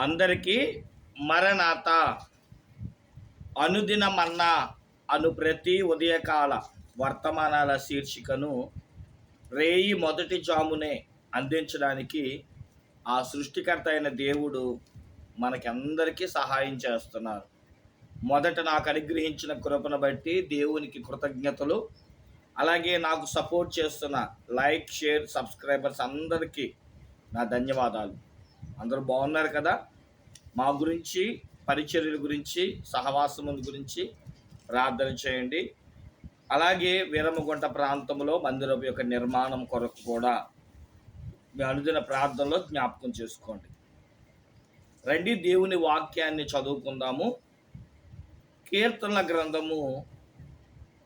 అందరికీ మరణాత. అనుదినమన్నా అను ప్రతి ఉదయకాల వర్తమానాల శీర్షికను రేయి మొదటి జామునే అందించడానికి ఆ సృష్టికర్త అయిన దేవుడు మనకందరికీ సహాయం చేస్తున్నారు. మొదట నాకు అనుగ్రహించిన కృపను బట్టి దేవునికి కృతజ్ఞతలు. అలాగే నాకు సపోర్ట్ చేస్తున్న లైక్ షేర్ సబ్స్క్రైబర్స్ అందరికీ నా ధన్యవాదాలు. అందరూ బాగున్నారు కదా? మా గురించి పరిచర్యల గురించి సహవాసముల గురించి ప్రార్థన చేయండి. అలాగే వీరమగుంట ప్రాంతంలో మందిరం యొక్క నిర్మాణం కొరకు కూడా మీ అనుదిన ప్రార్థనలో జ్ఞాపకం చేసుకోండి. రండి దేవుని వాక్యాన్ని చదువుకుందాము. కీర్తనల గ్రంథము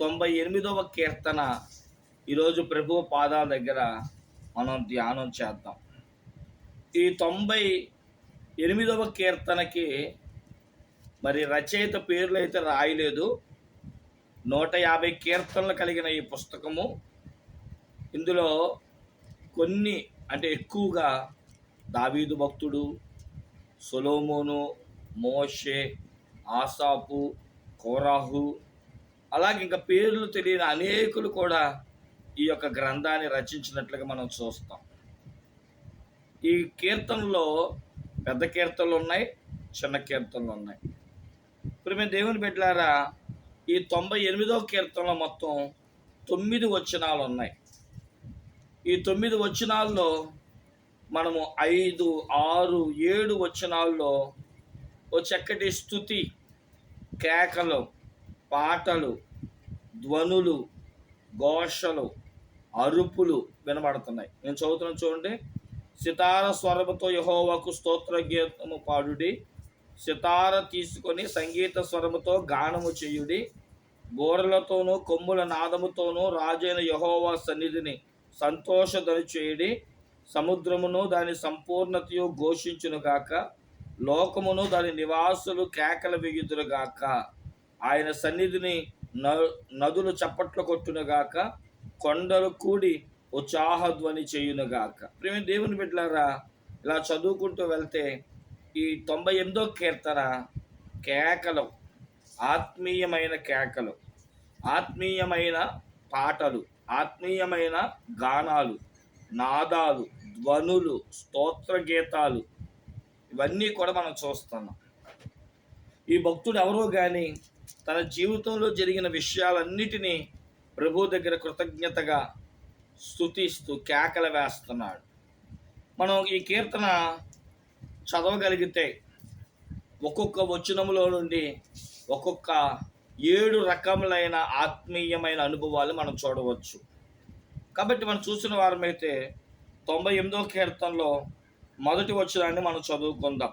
తొంభై ఎనిమిదవ కీర్తన. ఈరోజు ప్రభు పాదాల దగ్గర మనం ధ్యానం చేద్దాం. ఈ తొంభై ఎనిమిదవ కీర్తనకి మరి రచయిత పేర్లు అయితే రాయలేదు. నూట యాభై కీర్తనలు కలిగిన ఈ పుస్తకము. ఇందులో కొన్ని అంటే ఎక్కువగా దావీదు భక్తుడు సొలోమోను మోషే ఆసాపు కోరాహు అలాగే ఇంకా పేర్లు తెలియని అనేకులు కూడా ఈ యొక్క గ్రంథాన్ని రచించినట్లుగా మనం చూస్తాం. ఈ కీర్తనలో పెద్ద కీర్తనలు ఉన్నాయి చిన్న కీర్తనలు ఉన్నాయి. ఇప్పుడు మేము దేవుని బిడ్డలారా ఈ తొంభై ఎనిమిదో కీర్తనలో మొత్తం తొమ్మిది వచనాలు ఉన్నాయి. ఈ తొమ్మిది వచనాల్లో మనము ఐదు ఆరు ఏడు వచనాల్లో ఓ చక్కటి స్థుతి కేకలు పాటలు ధ్వనులు ఘోషలు అరుపులు వినబడుతున్నాయి. నేను చదువుతున్నాను చూడండి. సితార స్వరముతో యహోవాకు స్తోత్ర గీతము పాడుడి. సితార తీసుకొని సంగీత స్వరముతో గానము చేయుడి. బోరలతోనూ కొమ్ముల నాదముతోనూ రాజైన యహోవా సన్నిధిని సంతోషధని చేయుడి. సముద్రమును దాని సంపూర్ణతయు ఘోషించునుగాక. లోకమును దాని నివాసులు కేకల వెయ్యుదురుగాక ఆయన సన్నిధిని న- నదులు చప్పట్లు కొట్టునుగాక. కొండలు కూడి ఉత్సాహధ్వని చేయునుగాక. ప్రేమ దేవుని బిడ్డలారా ఇలా చదువుకుంటూ వెళ్తే ఈ తొంభై ఎనిమిదో కీర్తన కేకలు ఆత్మీయమైన కేకలు ఆత్మీయమైన పాటలు ఆత్మీయమైన గానాలు నాదాలు ధ్వనులు స్తోత్ర గీతాలు ఇవన్నీ కూడా మనం చూస్తున్నాం. ఈ భక్తుడు ఎవరో కానీ తన జీవితంలో జరిగిన విషయాలన్నిటినీ ప్రభు దగ్గర కృతజ్ఞతగా స్తుతిస్తూ కేకలు వేస్తున్నాడు. మనం ఈ కీర్తన చదవగలిగితే ఒక్కొక్క వచనములో నుండి ఒక్కొక్క ఏడు రకములైన ఆత్మీయమైన అనుభవాలు మనం చూడవచ్చు. కాబట్టి మనం చూసిన వారమైతే తొంభై ఎనిమిదో కీర్తనలో మొదటి వచనాన్ని మనం చదువుకుందాం.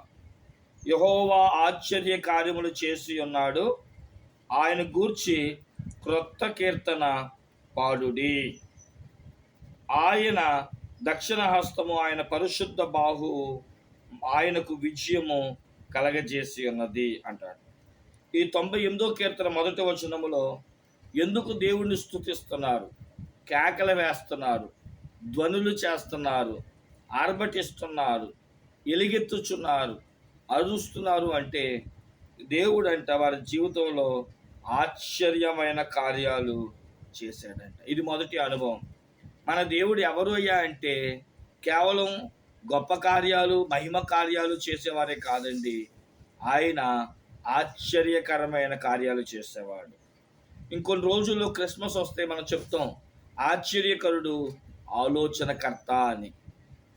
యహోవా ఆశ్చర్య కార్యములు చేసి ఉన్నాడు. ఆయన గూర్చి క్రొత్త కీర్తన పాడుడి. ఆయన దక్షిణ హస్తము ఆయన పరిశుద్ధ బాహు ఆయనకు విజయము కలగజేసి ఉన్నది అంటాడు. ఈ తొంభై ఎనిమిదో కీర్తన మొదటి వచనములో ఎందుకు దేవుణ్ణి స్తుతిస్తున్నారు? కేకలు వేస్తున్నారు ధ్వనులు చేస్తున్నారు ఆర్భటిస్తున్నారు ఎలిగెత్తుచున్నారు అరుస్తున్నారు అంటే దేవుడు అంట వారి జీవితంలో ఆశ్చర్యమైన కార్యాలు చేశాడంట. ఇది మొదటి అనుభవం. మన దేవుడు ఎవరు అయ్యా అంటే కేవలం గొప్ప కార్యాలు మహిమ కార్యాలు చేసేవారే కాదండి. ఆయన ఆశ్చర్యకరమైన కార్యాలు చేసేవాడు. ఇంకొన్ని రోజుల్లో క్రిస్మస్ వస్తే మనం చెప్తాం ఆశ్చర్యకరుడు ఆలోచనకర్త అని.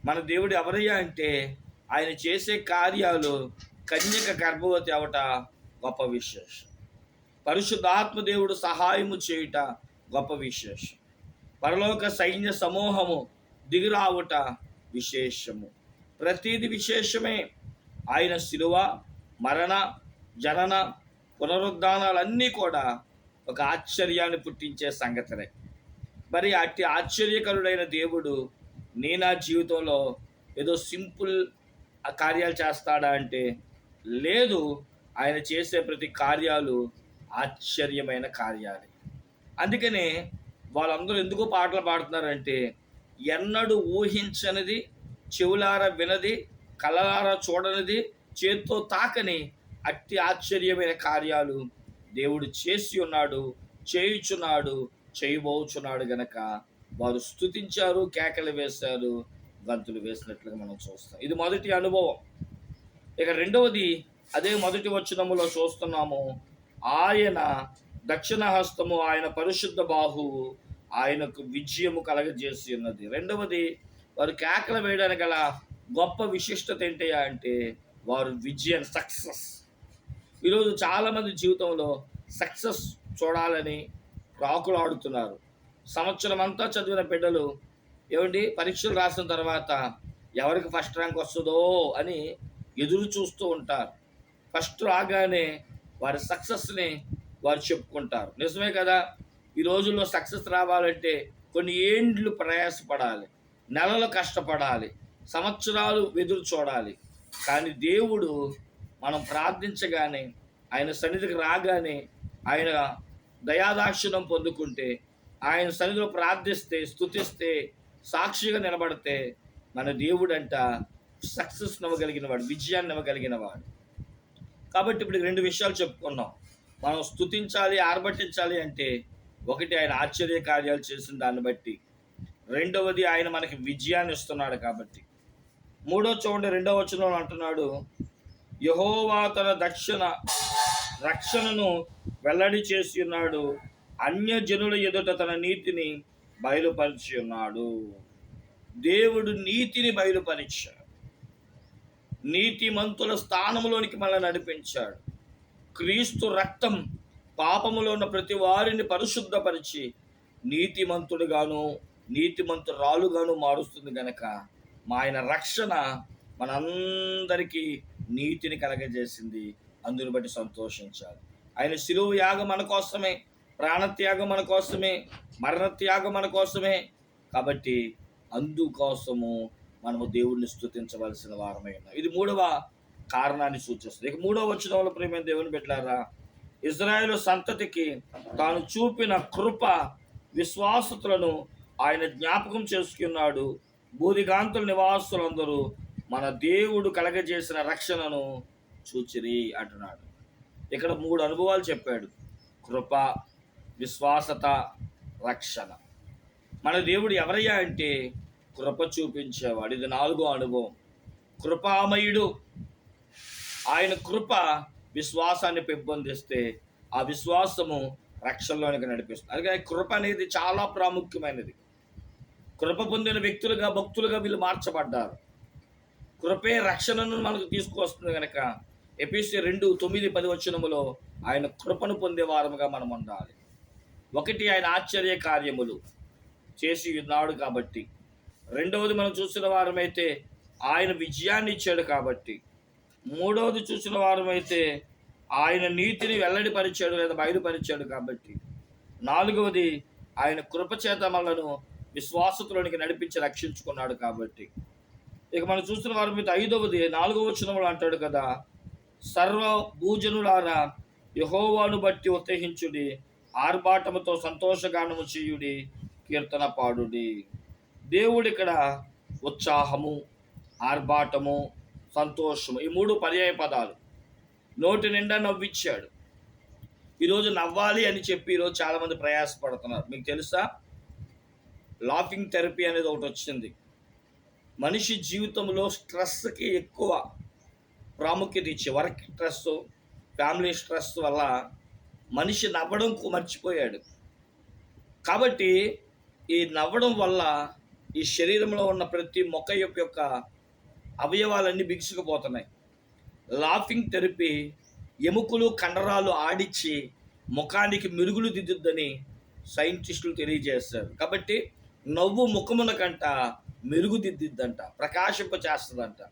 మన దేవుడు ఎవరయ్యా అంటే ఆయన చేసే కార్యాలు కన్యక గర్భవతి అవట గొప్ప విశేషం. పరిశుద్ధాత్మ దేవుడు సహాయము చేయుట గొప్ప విశేషం. పరలోక సైన్య సమూహము దిగిరావుట విశేషము. ప్రతిది విశేషమే. ఆయన శిలువ మరణ జనన పునరుద్ధానాలన్నీ కూడా ఒక ఆశ్చర్యాన్ని పుట్టించే సంగతులే మరి అట్టి ఆశ్చర్యకరుడైన దేవుడు నీ నా జీవితంలో ఏదో సింపుల్ కార్యాలు చేస్తాడా అంటే లేదు ఆయన చేసే ప్రతి కార్యాలు ఆశ్చర్యమైన కార్యాలు. అందుకనే వాళ్ళందరూ ఎందుకు పాటలు పాడుతున్నారంటే ఎన్నడూ ఊహించనిది చెవులార వినది కలలార చూడనిది చేత్తో తాకని అట్టి ఆశ్చర్యమైన కార్యాలు దేవుడు చేసి ఉన్నాడు చేయుచున్నాడు చేయబోచున్నాడు గనక. వారు స్తుతించారు కేకలు వేశారు గంతులు వేసినట్లుగా మనం చూస్తాం. ఇది మొదటి అనుభవం. ఇక రెండవది అదే మొదటి వచనములో చూస్తున్నాము. ఆయన దక్షిణ హస్తము ఆయన పరిశుద్ధ బాహువు ఆయనకు విజయము కలగజేసి ఉన్నది. రెండవది వారు కేకలు వేయడానికి గల గొప్ప విశిష్టత ఏంటి అంటే వారు విజయం సక్సెస్. ఈరోజు చాలామంది జీవితంలో సక్సెస్ చూడాలని రాకులాడుతున్నారు సంవత్సరం అంతా చదివిన బిడ్డలు ఏమండి పరీక్షలు రాసిన తర్వాత ఎవరికి ఫస్ట్ ర్యాంక్ వస్తుందో అని ఎదురు చూస్తూ ఉంటారు. ఫస్ట్ రాగానే వారి సక్సెస్ని వారు చెప్పుకుంటారు. నిజమే కదా? ఈ రోజుల్లో సక్సెస్ రావాలంటే కొన్ని ఏండ్లు ప్రయాసపడాలి. నెలలు కష్టపడాలి. సంవత్సరాలు ఎదురు చూడాలి. కానీ దేవుడు మనం ప్రార్థించగానే ఆయన సన్నిధికి రాగానే ఆయన దయాదాక్షిణం పొందుకుంటే ఆయన సన్నిధిలో ప్రార్థిస్తే స్తుతిస్తే సాక్షిగా నిలబడితే మన దేవుడంట సక్సెస్ ఇవ్వగలిగిన వాడు విజయాన్ని ఇవ్వగలిగిన వాడు కాబట్టి ఇప్పుడు రెండు విషయాలు చెప్పుకున్నాం. మనం స్తుతించాలి ఆర్భటించాలి అంటే ఒకటి ఆయన ఆశ్చర్య కార్యాలు చేసిన దాన్ని బట్టి రెండవది ఆయన మనకి విజయాన్ని ఇస్తున్నాడు కాబట్టి. మూడో చూడండి రెండవ వచనంలో అంటున్నాడు యహోవా తన దక్షిణ రక్షణను వెల్లడి చేసి ఉన్నాడు అన్యజనుల ఎదుట తన నీతిని బయలుపరిచి ఉన్నాడు. దేవుడు నీతిని బయలుపరిచాడు. నీతిమంతుల స్థానంలోనికి మనల్ని నడిపించాడు. క్రీస్తు రక్తం పాపములో ఉన్న ప్రతి వారిని పరిశుద్ధపరిచి నీతిమంతుడుగాను నీతిమంతురాలుగాను మారుస్తుంది గనక మా ఆయన రక్షణ మనందరికీ నీతిని కలగజేసింది. అందుని బట్టి సంతోషించాలి. ఆయన శిలువు యాగం మన కోసమే ప్రాణత్యాగం మన కోసమే మరణత్యాగం మన కోసమే. కాబట్టి అందుకోసము మనము దేవుణ్ణి స్తుతించవలసిన వారమైన ఉన్నాం. ఇది మూడవ కారణాన్ని సూచిస్తుంది. ఇక మూడో వచ్చిన ప్రేమ దేవుని పెట్టారా ఇజ్రాయేల్ సంతతికి తాను చూపిన కృప విశ్వాసతులను ఆయన జ్ఞాపకం చేసుకున్నాడు. బూదిగాంతుల నివాసులందరూ మన దేవుడు కలగజేసిన రక్షణను చూచిరి అంటున్నాడు. ఇక్కడ మూడు అనుభవాలు చెప్పాడు. కృప విశ్వాసత రక్షణ. మన దేవుడు ఎవరయ్యా అంటే కృప చూపించేవాడు. ఇది నాలుగో అనుభవం. కృపామయుడు ఆయన కృప విశ్వాసాన్ని పెంపొందిస్తే ఆ విశ్వాసము రక్షణలోనికి నడిపిస్తుంది. అందుకని కృప అనేది చాలా ప్రాముఖ్యమైనది. కృప పొందిన వ్యక్తులుగా భక్తులుగా వీళ్ళు మార్చబడ్డారు. కృపే రక్షణను మనకు తీసుకువస్తుంది కనుక ఎపిసి రెండు తొమ్మిది పది వచనములో ఆయన కృపను పొందే వారముగా మనం ఉండాలి. ఒకటి ఆయన ఆశ్చర్య కార్యములు చేసి ఉన్నాడు కాబట్టి. రెండవది మనం చూసిన వారమైతే ఆయన విజయాన్ని ఇచ్చాడు కాబట్టి. మూడవది చూసిన వారమైతే ఆయన నీతిని వెల్లడిపరిచాడు లేదా బయలుపరిచాడు కాబట్టి. నాలుగవది ఆయన కృపచేత మనలను విశ్వాసతులోనికి నడిపించి రక్షించుకున్నాడు కాబట్టి. ఇక మనం చూస్తున్న వారి మీద ఐదవది నాలుగవ వచనంలో అంటాడు కదా సర్వ భూజనులారా యహోవాను బట్టి ఉత్తేహించుడి ఆర్భాటముతో సంతోషగానము చేయుడి కీర్తన పాడుడి దేవుడు ఇక్కడ ఉత్సాహము ఆర్భాటము సంతోషము. ఈ మూడు పర్యాయ పదాలు. నోటి నిండా నవ్విచ్చాడు. ఈరోజు నవ్వాలి అని చెప్పి ఈరోజు చాలామంది ప్రయాసపడుతున్నారు. మీకు తెలుసా? లాఫింగ్ థెరపీ అనేది ఒకటి వచ్చింది. మనిషి జీవితంలో స్ట్రెస్కి ఎక్కువ ప్రాముఖ్యత ఇచ్చే వర్క్ స్ట్రెస్ ఫ్యామిలీ స్ట్రెస్ వల్ల మనిషి నవ్వడం మర్చిపోయాడు. కాబట్టి ఈ నవ్వడం వల్ల ఈ శరీరంలో ఉన్న ప్రతి మొక్క యొక్క యొక్క అవయవాలన్నీ బిగుసుకుపోతున్నాయి. లాఫింగ్ థెరపీ ఎముకలు కండరాలు ఆడిచ్చి ముఖానికి మెరుగులు దిద్దుద్దని సైంటిస్టులు తెలియజేస్తారు. కాబట్టి నవ్వు ముఖమున కంట మెరుగు దిద్దిద్దంట ప్రకాశింప చేస్తుందంట.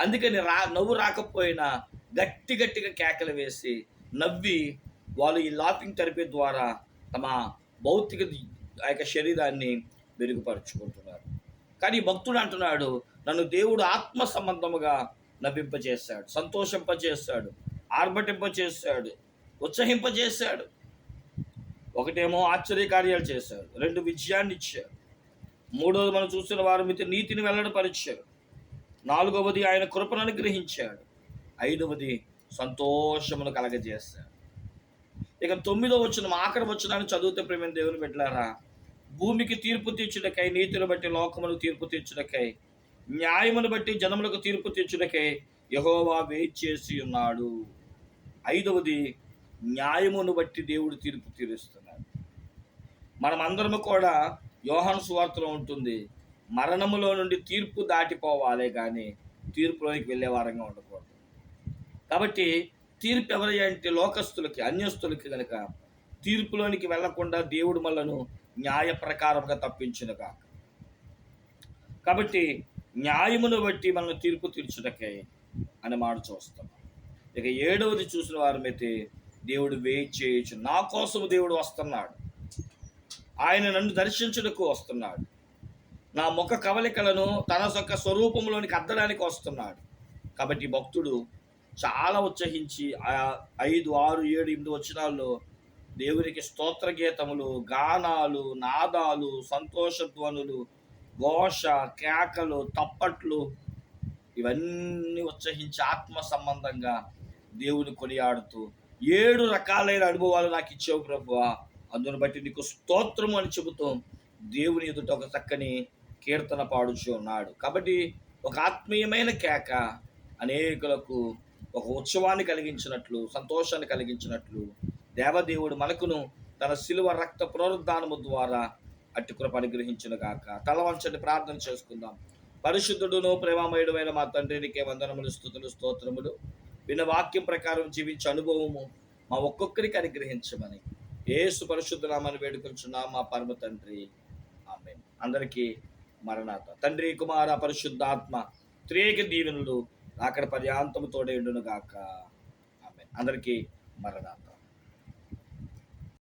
అందుకని రా నవ్వు రాకపోయినా గట్టి గట్టిగా కేకలు వేసి నవ్వి వాళ్ళు ఈ లాఫింగ్ థెరపీ ద్వారా తమ భౌతిక ఆ యొక్క శరీరాన్ని మెరుగుపరుచుకుంటున్నారు. కానీ భక్తుడు అంటున్నాడు నన్ను దేవుడు ఆత్మ సంబంధముగా నవ్వింపజేశాడు సంతోషింపజేశాడు ఆర్భటింపజేశాడు ఉత్సహింపజేశాడు. ఒకటేమో ఆశ్చర్యకార్యాలు చేశాడు రెండు విజయాన్ని ఇచ్చాడు. మూడవది మనం చూసిన వారి మీద నీతిని వెల్లడపరిచాడు. నాలుగవది ఆయన కృపను అనుగ్రహించాడు. ఐదవది సంతోషమును కలగజేస్తాడు ఇక తొమ్మిదో వచ్చిన ఆఖరి వచ్చినాన్ని చదివితే ప్రేమ దేవుని పెట్టారా భూమికి తీర్పు తీర్చుటకై నీతిని బట్టి లోకమును తీర్పు తీర్చుటకై న్యాయమును బట్టి జనములకు తీర్పు తీర్చుటకే యహోవా వేచేసి ఉన్నాడు. ఐదవది న్యాయమును బట్టి దేవుడు తీర్పు తీరుస్తున్నాడు. మనమందరము కూడా యోహన్ సువార్తలో ఉంటుంది మరణములో నుండి తీర్పు దాటిపోవాలి కానీ తీర్పులోనికి వెళ్ళే వారంగా ఉండకూడదు. కాబట్టి తీర్పు ఎవరి అంటే లోకస్తులకి అన్యస్తులకి కనుక తీర్పులోనికి వెళ్ళకుండా దేవుడు మనలను న్యాయ ప్రకారంగా తప్పించును కాక కాబట్టి న్యాయమును బట్టి మనం తీర్పు తీర్చుటకే అని మాట చూస్తాం. ఇక ఏడవది చూసిన వారమైతే దేవుడు వెయిట్ చేయొచ్చు నా కోసం దేవుడు వస్తున్నాడు. ఆయన నన్ను దర్శించుటకు వస్తున్నాడు. నా ముఖ కవలికలను తన యొక్క స్వరూపంలోనికి అద్దడానికి వస్తున్నాడు. కాబట్టి భక్తుడు చాలా ఉత్సహించి ఆ ఐదు ఆరు ఏడు ఎనిమిది వచ్చినాల్లో దేవునికి స్తోత్ర గీతములు గానాలు నాదాలు సంతోషధ్వనులు ఘోష కేకలు తప్పట్లు ఇవన్నీ ఉత్సహించి ఆత్మ సంబంధంగా దేవుని కొనియాడుతూ ఏడు రకాలైన అనుభవాలు నాకు ఇచ్చావు ప్రభు అందును బట్టి నీకు స్తోత్రము అని చెబుతూ దేవుని ఎదుట ఒక చక్కని కీర్తన పాడుచు ఉన్నాడు. కాబట్టి ఒక ఆత్మీయమైన కేక అనేకులకు ఒక ఉత్సవాన్ని కలిగించినట్లు సంతోషాన్ని కలిగించినట్లు దేవదేవుడు మనకును తన శిలువ రక్త పునరుద్ధానము ద్వారా అట్టి కృప అనుగ్రహించిన గాక. ప్రార్థన చేసుకుందాం. పరిశుద్ధుడును ప్రేమమయుడమైన మా తండ్రి నీకే వందనములు స్థుతులు స్తోత్రములు. విన్న వాక్యం ప్రకారం జీవించే అనుభవము మా ఒక్కొక్కరికి అనుగ్రహించమని. ఏసు పరిశుద్ధనామని వేడుకొంచున్నాం మా పరమ తండ్రి. ఆమె అందరికీ మరణాత. తండ్రి కుమార పరిశుద్ధాత్మ త్రేక దీవెనులు అక్కడ పర్యాంతము తోడేయుడును గాక. ఆమె అందరికీ మరణాత.